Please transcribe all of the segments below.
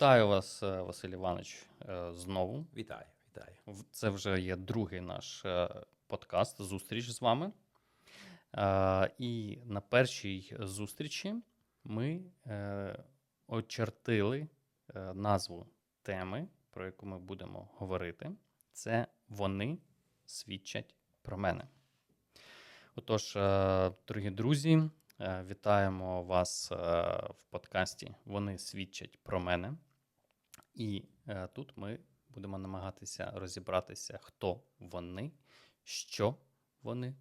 Вітаю вас, е, Василь Іванович, е, знову. Вітаю, вітаю. Це вже є другий наш е, подкаст, зустріч з вами. І на першій зустрічі ми очертили назву теми, про яку ми будемо говорити. Це вони свідчать про мене. Отож, дорогі друзі, вітаємо вас в подкасті Вони свідчать про мене. І е, тут ми будемо намагатися розібратися, хто вони, що вони,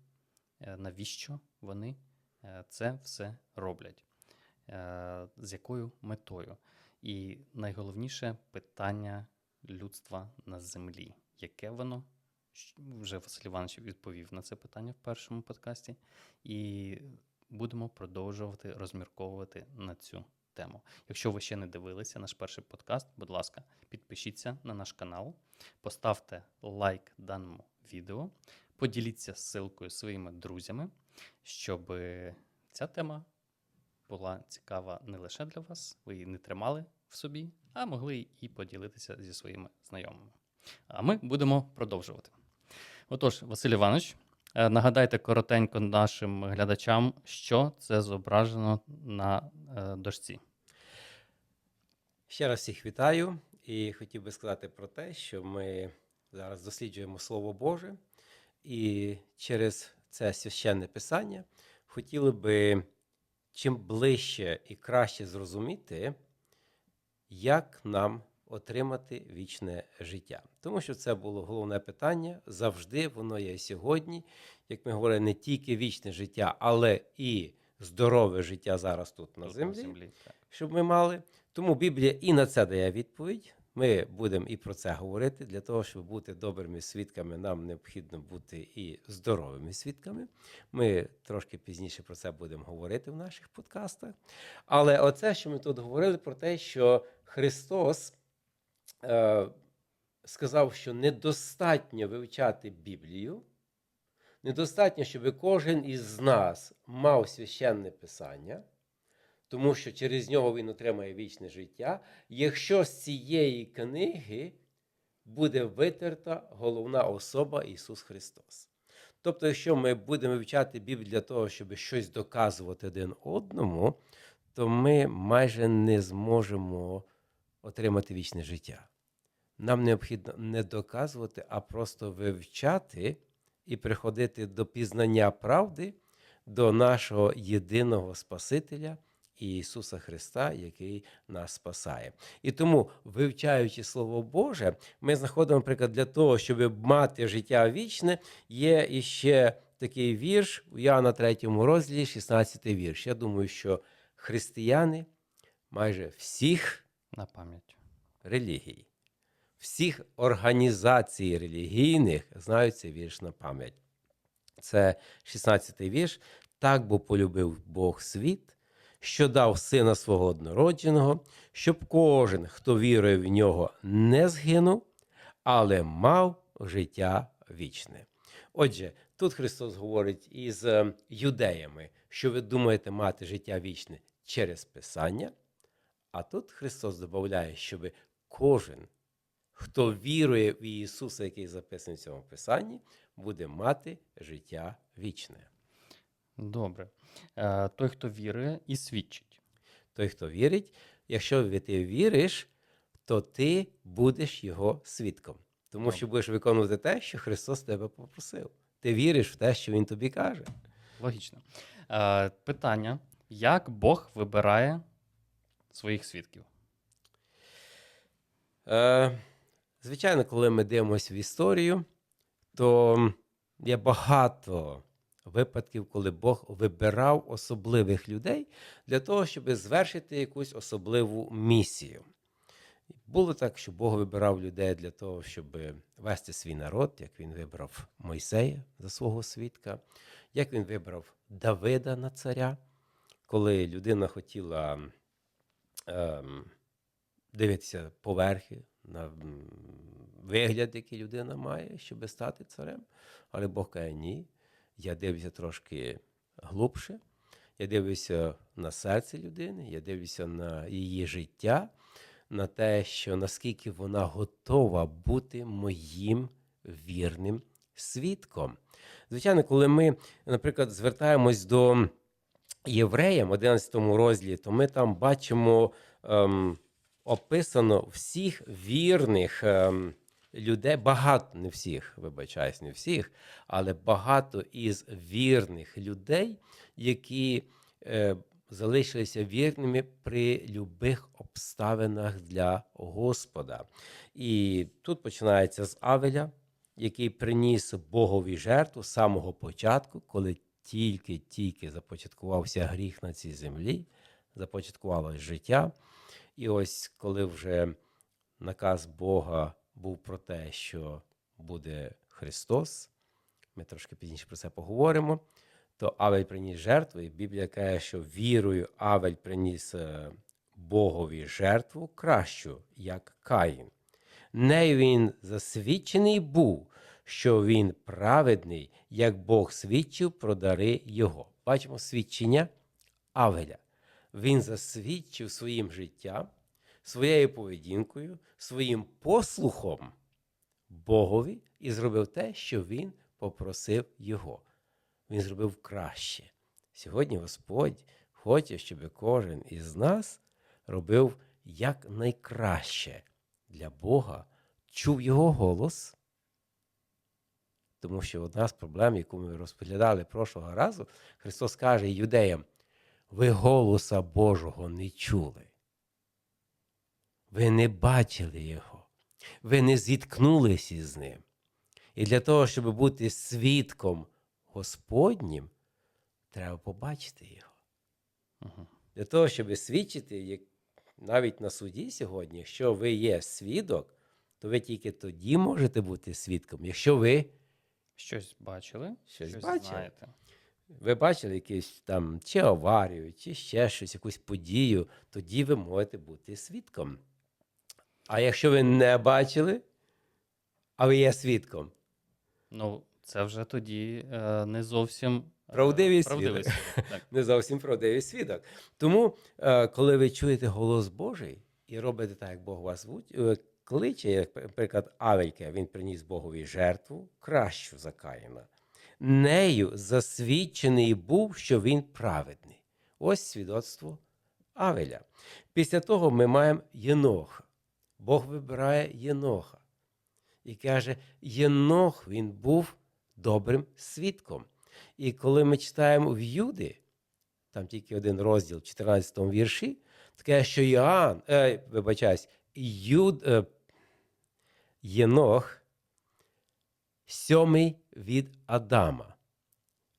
е, навіщо вони е, це все роблять, е, з якою метою. І найголовніше питання людства на землі. Яке воно? Вже Василь Іванович відповів на це питання в першому подкасті. І будемо продовжувати розмірковувати на цю тему. Якщо ви ще не дивилися наш перший подкаст, будь ласка, підпишіться на наш канал, поставте лайк даному відео, поділіться ссылкою своїми друзями, щоб ця тема була цікава не лише для вас, ви її не тримали в собі, а могли і поділитися зі своїми знайомими. А ми будемо продовжувати. Отож, Василь Іванович, е, нагадайте коротенько нашим глядачам, що це зображено на е, дошці. Ще раз всіх вітаю і хотів би сказати про те, що ми зараз досліджуємо Слово Боже, і через це священне писання хотіли би чим ближче і краще зрозуміти, як нам отримати вічне життя. Тому що це було головне питання завжди, воно є і сьогодні. Як ми говоримо, не тільки вічне життя, але і здорове життя зараз тут на землі. щоб ми мали. Тому Біблія і на це дає відповідь. Ми будемо і про це говорити. Для того, щоб бути добрими свідками, нам необхідно бути і здоровими свідками. Ми трошки пізніше про це будемо говорити в наших подкастах. Але оце, що ми тут говорили, про те, що Христос е, сказав, що недостатньо вивчати Біблію, недостатньо, щоб кожен із нас мав священне писання тому що через нього він отримає вічне життя, якщо з цієї книги буде витерта головна особа Ісус Христос. Тобто, якщо ми будемо вивчати Біблію для того, щоб щось доказувати один одному, то ми майже не зможемо отримати вічне життя. Нам необхідно не доказувати, а просто вивчати і приходити до пізнання правди, до нашого єдиного Спасителя Ісуса Христа, який нас спасає. І тому, вивчаючи Слово Боже, ми знаходимо, наприклад, для того, щоб мати життя вічне, є іще такий вірш у Іоанна 3 розділі, 16 вірш. Я думаю, що християни майже всіх На пам'ять. релігій, всіх організацій релігійних знають цей вірш на пам'ять. Це 16-й вірш. Так бо полюбив Бог світ, що дав сина свого однородженого, щоб кожен, хто вірує в нього, не згинув, але мав життя вічне. Отже, тут Христос говорить із е, юдеями, що ви думаєте мати життя вічне через Писання. А тут Христос додає, щоб кожен, хто вірує в Ісуса, який записаний в цьому Писанні, буде мати життя вічне. Добре. Е, Той, хто вірує і свідчить. Той, хто вірить, якщо ти віриш, то ти будеш його свідком. Тому що будеш виконувати те, що Христос тебе попросив. Ти віриш в те, що Він тобі каже. Логічно. Е, Питання: як Бог вибирає своїх свідків? Е, звичайно, коли ми дивимося в історію, то є багато випадків, коли Бог вибирав особливих людей для того, щоб звершити якусь особливу місію. Було так, що Бог вибирав людей для того, щоб вести свій народ, як він вибрав Мойсея за свого свідка, як він вибрав Давида на царя, коли людина хотіла ем, дивитися поверхи на вигляд, який людина має, щоб стати царем. Але Бог каже, ні, я дивлюся трошки глибше, я дивлюся на серце людини, я дивлюся на її життя, на те, що наскільки вона готова бути моїм вірним свідком. Звичайно, коли ми, наприклад, звертаємось до євреям, 11 розділі, то ми там бачимо ем, описано всіх вірних ем, людей, багато, не всіх, вибачаюсь, не всіх, але багато із вірних людей, які е, залишилися вірними при любих обставинах для Господа. І тут починається з Авеля, який приніс Богові жертву з самого початку, коли тільки-тільки започаткувався гріх на цій землі, започаткувалось життя. І ось коли вже наказ Бога був про те, що буде Христос, ми трошки пізніше про це поговоримо, то Авель приніс жертву, і Біблія каже, що вірою Авель приніс е, Богові жертву кращу, як Каїн. Нею він засвідчений був, що він праведний, як Бог свідчив про дари його. Бачимо свідчення Авеля. Він засвідчив своїм життям, своєю поведінкою, своїм послухом Богові і зробив те, що він попросив його. Він зробив краще. Сьогодні Господь хоче, щоб кожен із нас робив як найкраще для Бога, чув його голос. Тому що одна з проблем, яку ми розповідали прошлого разу, Христос каже юдеям: ви голоса Божого не чули. Ви не бачили Його, ви не зіткнулися із ним. І для того, щоб бути свідком Господнім, треба побачити Його. Мгм. Для того, щоб свідчити, як навіть на суді сьогодні, якщо ви є свідок, то ви тільки тоді можете бути свідком, якщо ви, Щось бачили? Щось бачили. знаєте. ви бачили якусь там чи аварію, чи ще щось, якусь подію, тоді ви можете бути свідком. А якщо ви не бачили, а ви є свідком, Ну, це вже тоді е, не зовсім е, Правдивий правдивий свідок. свідок. Так. не зовсім правдивий свідок. Тому, е, коли ви чуєте голос Божий і робите так, як Бог вас е, кличе, як, наприклад, Авелька, він приніс Богові жертву кращу за Каїна. Нею засвідчений був, що він праведний. Ось свідоцтво Авеля. Після того ми маємо Єноха. Бог вибирає Єноха. І каже, Єнох він був добрим свідком. І коли ми читаємо в Юди, там тільки один розділ в 14 вірші, таке, що Йоанн, е, вибачаюсь, Юд, е, Єнох, сьомий від Адама.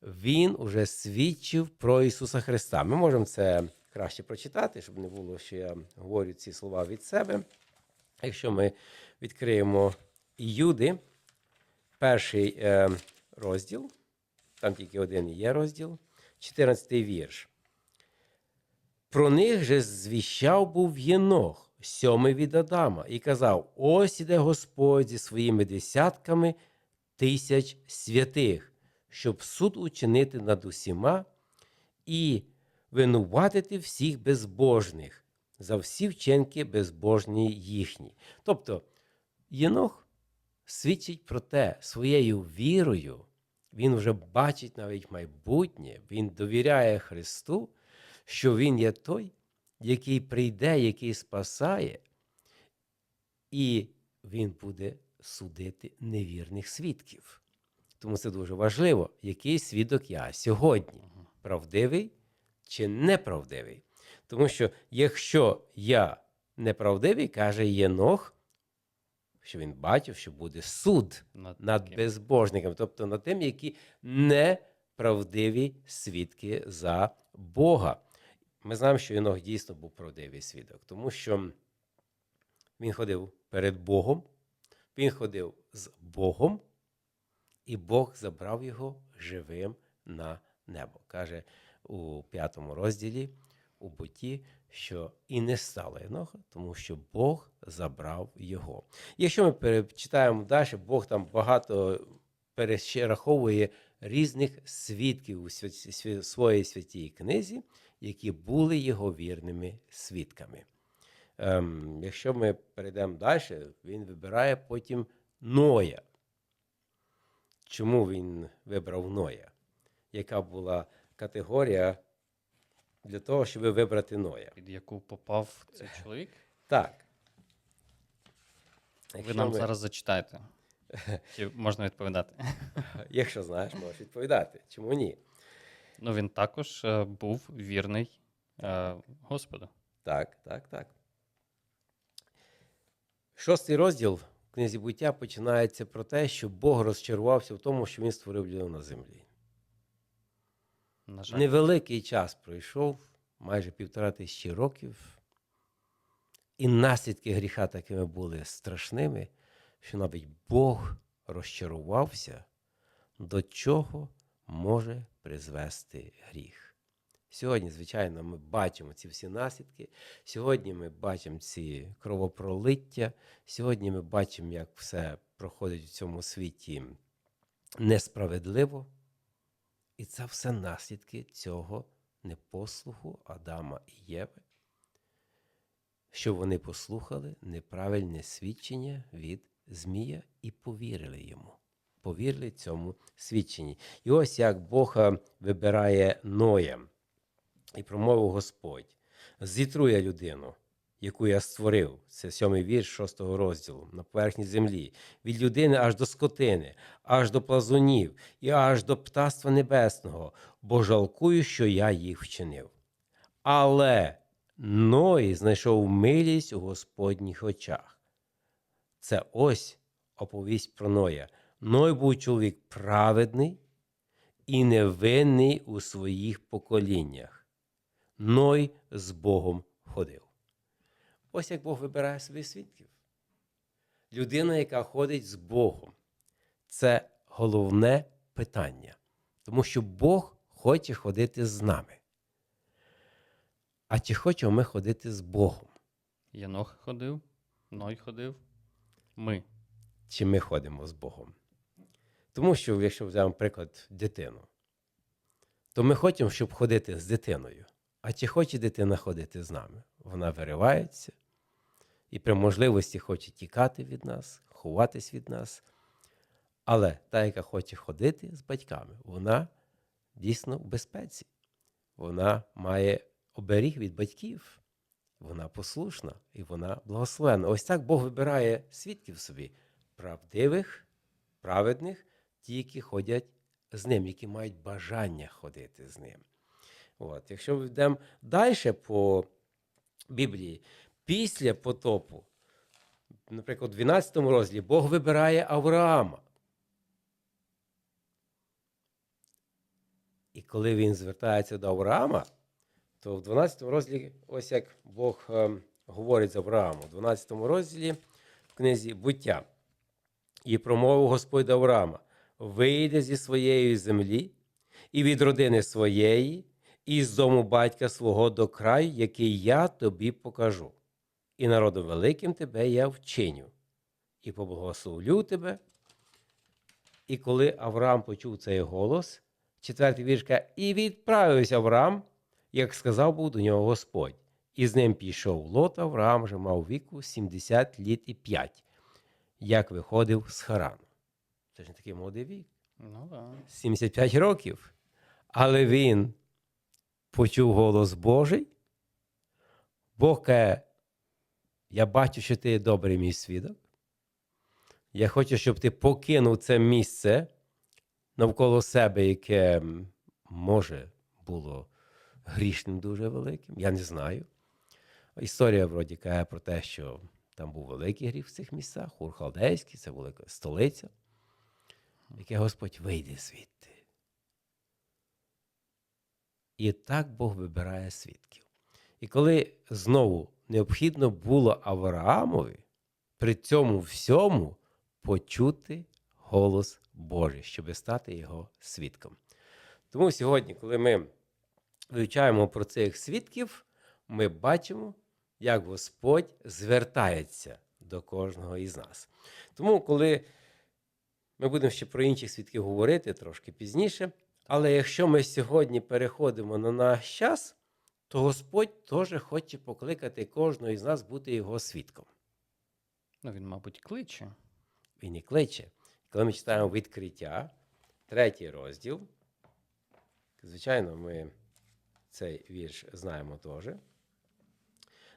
Він уже свідчив про Ісуса Христа. Ми можемо це краще прочитати, щоб не було, що я говорю ці слова від себе. Якщо ми відкриємо Юди, перший е, розділ, там тільки один є розділ, 14 вірш. Про них же звіщав був Єнох, сьомий від Адама, і казав: Ось іде Господь зі своїми десятками тисяч святих, щоб суд учинити над усіма і винуватити всіх безбожних за всі вчинки безбожні їхні. Тобто Єнох свідчить про те своєю вірою, він вже бачить навіть майбутнє, він довіряє Христу, що Він є той, який прийде, який спасає, і Він буде судити невірних свідків. Тому це дуже важливо, який свідок я сьогодні правдивий чи неправдивий. Тому що якщо я неправдивий, каже Єнох, що він бачив, що буде суд Над над безбожниками, тобто над тим, які неправдиві свідки за Бога. Ми знаємо, що Єнох дійсно був правдивий свідок, тому що він ходив перед Богом, він ходив з Богом, і Бог забрав його живим на небо. Каже у п'ятому розділі у буті, що і не стало Єноха, тому що Бог забрав його. Якщо ми перечитаємо далі, Бог там багато перераховує різних свідків у своїй святій книзі, які були його вірними свідками. ем, якщо ми перейдемо далі, він вибирає потім Ноя. Чому він вибрав Ноя? Яка була категорія для того, щоб вибрати Ноя? Під яку попав цей чоловік? Так. Ви нам ми- зараз зачитаєте. Чи можна відповідати? Якщо знаєш, можеш відповідати. Чому ні? Ну, він також е, був вірний е, Господу. Так, так, так. Шостий розділ в книзі буття починається про те, що Бог розчарувався в тому, що він створив людину на землі. На жаль, Невеликий час пройшов, майже півтора тисячі років, і наслідки гріха такими були страшними, що навіть Бог розчарувався, до чого може призвести гріх. Сьогодні, звичайно, ми бачимо ці всі наслідки. Сьогодні ми бачимо ці кровопролиття. Сьогодні ми бачимо, як все проходить в цьому світі несправедливо. І це все наслідки цього непослуху Адама і Єви, що вони послухали неправильне свідчення від Змія і повірили йому. Повірили цьому свідченні. І ось як Бог вибирає Ноя і промовив Господь: зітру я людину, яку я створив. Це сьомий вірш шостого розділу на поверхні землі, від людини аж до скотини, аж до плазунів і аж до птаства небесного, бо жалкую, що я їх вчинив. Але Ной знайшов милість у Господніх очах. Це ось оповість про Ноя. Ной був чоловік праведний і невинний у своїх поколіннях. Ной з Богом ходив. Ось як Бог вибирає собі свідків. Людина, яка ходить з Богом, це головне питання. Тому що Бог хоче ходити з нами. А чи хочемо ми ходити з Богом? Єнох ходив, Ной ходив. Ми. Чи ми ходимо з Богом? Тому що, якщо взяємо приклад дитину, то ми хочемо, щоб ходити з дитиною. А чи хоче дитина ходити з нами? Вона виривається і при можливості хоче тікати від нас, ховатись від нас. Але та, яка хоче ходити з батьками, вона дійсно в безпеці. Вона має оберіг від батьків. Вона послушна і вона благословена. Ось так Бог вибирає свідків собі правдивих, праведних, ті, які ходять з ним, які мають бажання ходити з ним. От. Якщо ми йдемо далі по Біблії, після потопу, наприклад, у 12 розділі Бог вибирає Авраама. І коли він звертається до Авраама, то в 12 розділі, ось як Бог е, говорить з Авраамом, в 12 розділі в книзі буття. І промовив Господь до Авраама: вийди зі своєї землі і від родини своєї, і з дому батька свого до краю, який я тобі покажу. І народом великим тебе я вчиню, і поблагословлю тебе. І коли Авраам почув цей голос, четвертий вірш каже, і відправився Авраам, як сказав був до нього Господь. І з ним пішов Лот, Авраам вже мав віку 70 літ і 5, як виходив з Харану. Це ж не такий молодий вік. Ну да. 75 років. Але він почув голос Божий. Бог каже, я бачу, що ти добрий мій свідок. Я хочу, щоб ти покинув це місце навколо себе, яке може було грішним дуже великим. Я не знаю. Історія вроді каже про те, що там був великий гріх в цих місцях, Ур-Халдейський, це велика столиця, яке Господь вийде звідти. І так Бог вибирає свідків. І коли знову необхідно було Авраамові при цьому всьому почути голос Божий, щоб стати його свідком. Тому сьогодні, коли ми вивчаємо про цих свідків, ми бачимо, як Господь звертається до кожного із нас. Тому, коли ми будемо ще про інших свідків говорити трошки пізніше, але якщо ми сьогодні переходимо на наш час, то Господь теж хоче покликати кожного із нас бути його свідком. Ну, він, мабуть, кличе. Він і кличе. Коли ми читаємо відкриття, третій розділ, звичайно, ми цей вірш знаємо теж.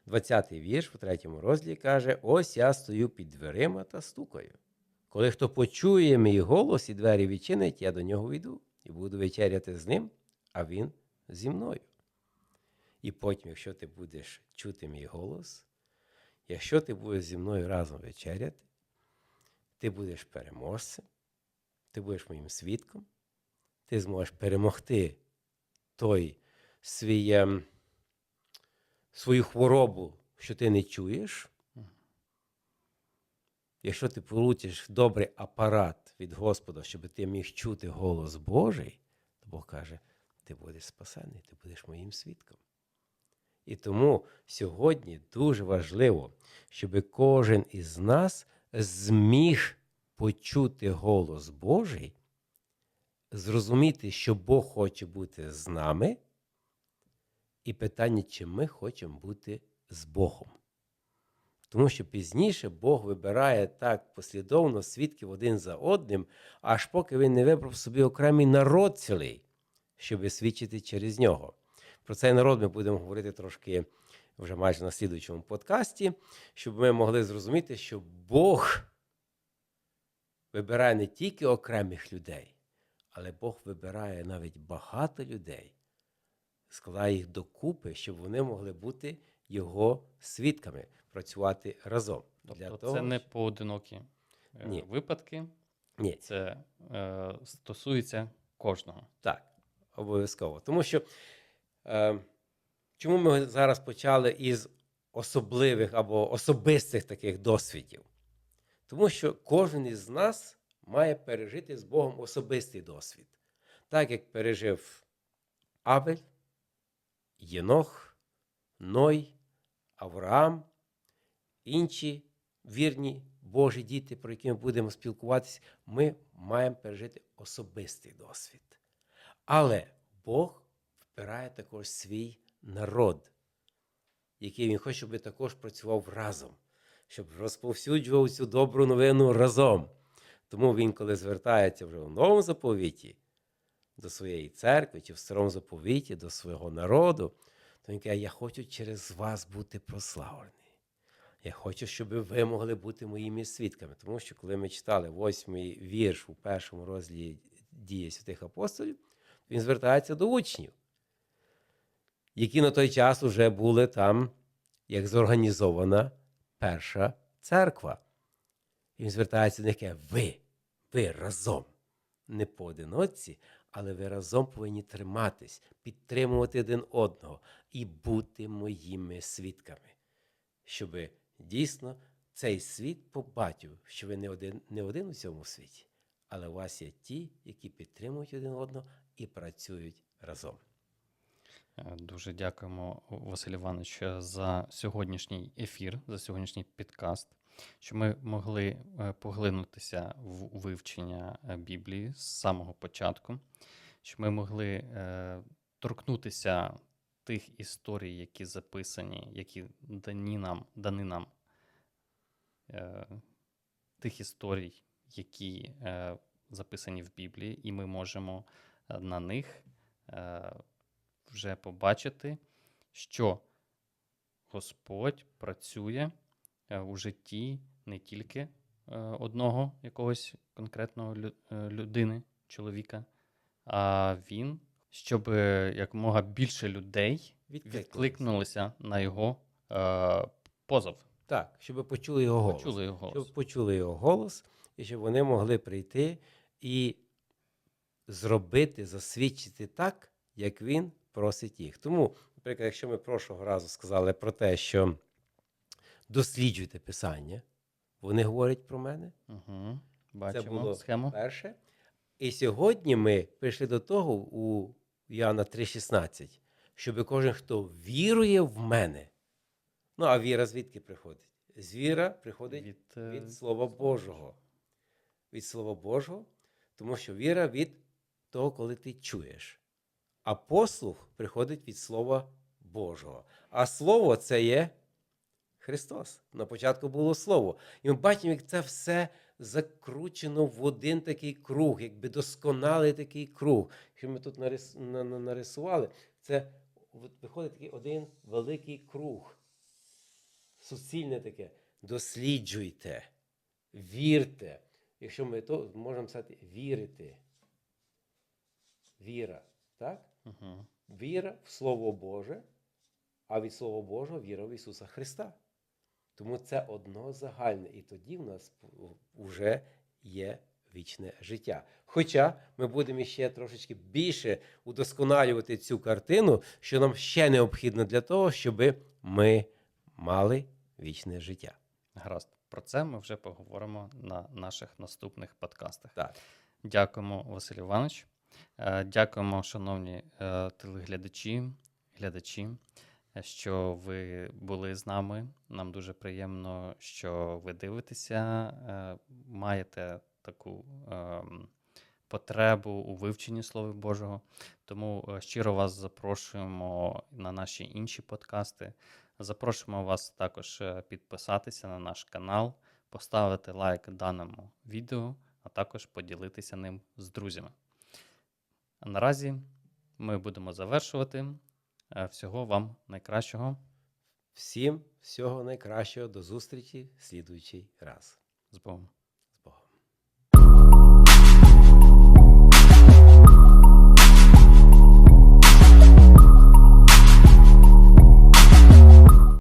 20-й вірш у третьому розділі каже: Ось я стою під дверима та стукаю. Коли хто почує мій голос і двері відчинить, я до нього йду і буду вечеряти з ним, а він зі мною. І потім, якщо ти будеш чути мій голос, якщо ти будеш зі мною разом вечеряти, ти будеш переможцем, ти будеш моїм свідком, ти зможеш перемогти той свій, свою хворобу, що ти не чуєш. Якщо ти получиш добрий апарат від Господа, щоб ти міг чути голос Божий, то Бог каже, ти будеш спасений, ти будеш моїм свідком. І тому сьогодні дуже важливо, щоб кожен із нас зміг почути голос Божий, зрозуміти, що Бог хоче бути з нами, і питання, чи ми хочемо бути з Богом. Тому що пізніше Бог вибирає так послідовно свідків один за одним, аж поки він не вибрав собі окремий народ цілий, щоб свідчити через нього. Про цей народ ми будемо говорити трошки вже майже на слідуючому подкасті, щоб ми могли зрозуміти, що Бог вибирає не тільки окремих людей, але Бог вибирає навіть багато людей, складає їх докупи, щоб вони могли бути його свідками, працювати разом. Тобто це не поодинокі е, Ні. випадки, Ні, це е, стосується кожного. Так, обов'язково. Тому що чому ми зараз почали із особливих або особистих таких досвідів? Тому що кожен із нас має пережити з Богом особистий досвід. Так як пережив Авель, Єнох, Ной, Авраам, інші вірні Божі діти, про які ми будемо спілкуватися, ми маємо пережити особистий досвід. Але Бог вбирає також свій народ, який він хоче, щоб також працював разом, щоб розповсюджував цю добру новину разом. Тому він, коли звертається вже в новому заповіті до своєї церкви чи в старому заповіті до свого народу, то він каже: Я хочу через вас бути прославлений. Я хочу, щоб ви могли бути моїми свідками. Тому що, коли ми читали восьмий вірш у першому розділі дії святих апостолів, він звертається до учнів, які на той час вже були там, як зорганізована перша церква. І він звертається до них каже, ви, ви разом, не поодиночці, але ви разом повинні триматись, підтримувати один одного і бути моїми свідками, щоб дійсно цей світ побачив, що ви не один, не один у цьому світі, але у вас є ті, які підтримують один одного і працюють разом. Е, Дуже дякуємо, Василь Іванович, за сьогоднішній ефір, за сьогоднішній підкаст, що ми могли е, поглинутися в вивчення е, Біблії з самого початку, що ми могли е, торкнутися тих історій, які записані, які дані нам, дані нам е, тих історій, які е, записані в Біблії, і ми можемо е, на них е, вже побачити, що Господь працює е, у житті не тільки е, одного якогось конкретного е, людини, чоловіка, а він, щоб якомога більше людей відкликнулися на його позов. Так, щоб почули його голос. Почули його голос. Щоб почули його голос, і щоб вони могли прийти і зробити, засвідчити так, як він просить їх. Тому, наприклад, якщо ми прошлого разу сказали про те, що досліджуйте Писання, вони говорять про мене. Угу. Бачимо було схему. Перше. І сьогодні ми прийшли до того у Іоанна 3,16, щоб кожен, хто вірує в мене. Ну, а віра звідки приходить? З віра приходить Від, е, від Слова Божого. Від Слова Божого, тому що віра від того, коли ти чуєш. А послух приходить від Слова Божого. А Слово це є Христос. На початку було Слово. І ми бачимо, як це все закручено в один такий круг, якби досконалий такий круг. Що ми тут нарис... на- на- нарисували, це виходить такий один великий круг. Суцільне таке. Досліджуйте, вірте. Якщо ми то можемо сказати вірити. Віра. Так? Угу. Віра в Слово Боже, а від Слова Божого віра в Ісуса Христа. Тому це одно загальне. І тоді в нас вже є вічне життя. Хоча ми будемо ще трошечки більше удосконалювати цю картину, що нам ще необхідно для того, щоб ми мали вічне життя. Гаразд. Про це ми вже поговоримо на наших наступних подкастах. Так. Дякуємо, Василь Іванович. Е, Дякуємо, шановні е, телеглядачі, глядачі, що ви були з нами. Нам дуже приємно, що ви дивитеся, е, маєте таку ем, потребу у вивченні Слова Божого. Тому щиро вас запрошуємо на наші інші подкасти. Запрошуємо вас також підписатися на наш канал, поставити лайк даному відео, а також поділитися ним з друзями. А наразі ми будемо завершувати. Е, Всього вам найкращого. Всім всього найкращого. До зустрічі в слідуючий раз. З Богом.